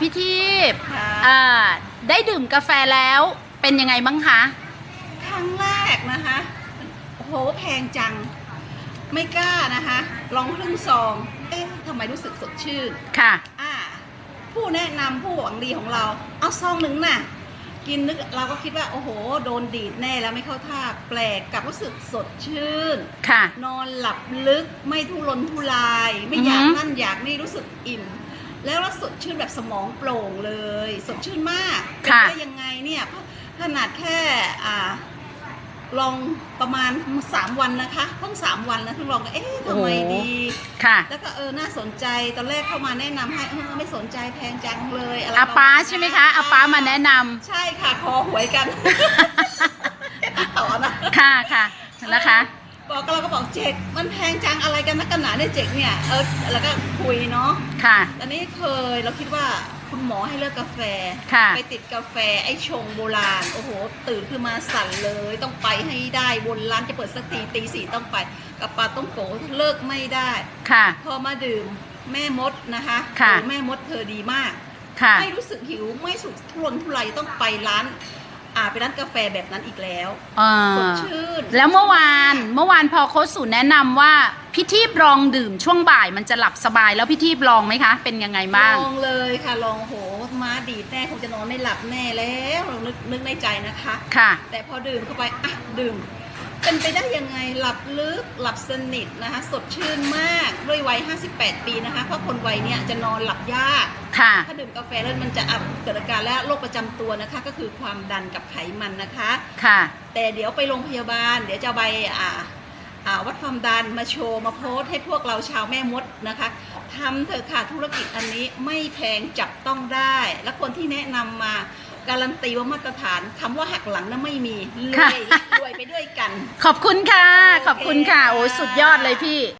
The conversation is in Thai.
พี่ทิพย์ค่ะ อ่าได้ดื่มกาแฟแล้วเป็นยังไงบ้างคะ ครั้งแรกนะคะโอ้โหแพงจัง ไม่กล้านะคะ ลองครึ่งซอง เอ๊ะทำไมรู้สึกสดชื่น ค่ะ อ่า ผู้แนะนำผู้หวังดีของเรา เอาซองหนึ่งน่ะ กินนึกเราก็คิดว่าโอ้โห โดนดีดแน่แล้วไม่เข้าท่าแปลกกลับรู้สึกสดชื่น ค่ะ นอนหลับลึกไม่ทุรนทุราย ไม่อยากอือหือ นั่นอยากนี่รู้สึกอิ่ม แล้วก็สดชื่นแบบสมองโปร่งเลย สดชื่นมากเป็นค่ะได้ยังไงเนี่ยเพราะขนาดแค่อ่าลองประมาณสามวันนะคะเพิ่งสามวันนะเพิ่งลองก็เอ๊ะทำไมดีค่ะ แล้วก็เออน่าสนใจตอนแรกเข้ามาแนะนำให้เออไม่สนใจแพงจังเลยอะไรอาป้าประณใช่ไหมคะอาป้ามาแนะนใช่ค่ะคอหวยกันต่อนะำค่ะค่ะนะคะ บอกก็เราก็บอกเจ๊กมันแพงจังอะไรกันนักกันหนาเนี่ยเจ๊กเนี่ยเออแล้วก็คุยเนาะค่ะอันนี้เคยเราคิดว่าคุณหมอให้เลิกกาแฟค่ะไปติดกาแฟไอ้ชงโบราณโอ้โห ตื่นขึ้นมาสั่นเลยต้องไปให้ได้บนร้านจะเปิดสักทีตีสี่ต้องไปกับปลาต้องโกเลิกไม่ได้ค่ะ พอมาดื่มแม่มดนะคะค่ะโอ้แม่มดเธอดีมากค่ะไม่รู้สึกหิวไม่สุกทุรนทุรายต้องไปร้าน อ่าไปร้านกาแฟแบบนั้นอีกแล้วเอสดอชื่นแล้วเมื่อวานเมื่อวานพอโค้ชสูแนะนำว่าพี่ทีพลองดื่มช่วงบ่ายมันจะหลับสบายแล้วพี่ทีพลองไหมคะ เป็นยังไงบ้าง ลองเลยค่ะลองโหม้าดีดแน่คงจะนอนไม่หลับแน่แล้วเรานึกนึกในใจนะคะ ค่ะ แต่พอดื่มเข้าไปอะดื่ม เป็นไปได้ยังไงหลับลึกหลับสนิทนะคะ สดชื่นมากด้วยวัย 58 ปีนะคะ เพราะคนวัยเนี้ยจะนอนหลับยาก ค่ะ ถ้าดื่มกาแฟแล้วมันจะอับเกิดอาการและโรคประจำตัวนะคะ ก็คือความดันกับไขมันนะคะ ค่ะ แต่เดี๋ยวไปโรงพยาบาล เดี๋ยวจะเอาใบอ่าอ่าวัดความดันมาโชว์มาโพสต์ให้พวกเราชาวแม่มดนะคะทำเถอะค่ะธุรกิจอันนี้ไม่แพงจับต้องได้ และคนที่แนะนำมาการันตีว่ามาตรฐานคำว่าหักหลังนั้นไม่มีรค่ะวยรวยไปด้วย กัน ขอบคุณค่ะ ขอบคุณค่ะ โอ้ยสุดยอดเลยพี่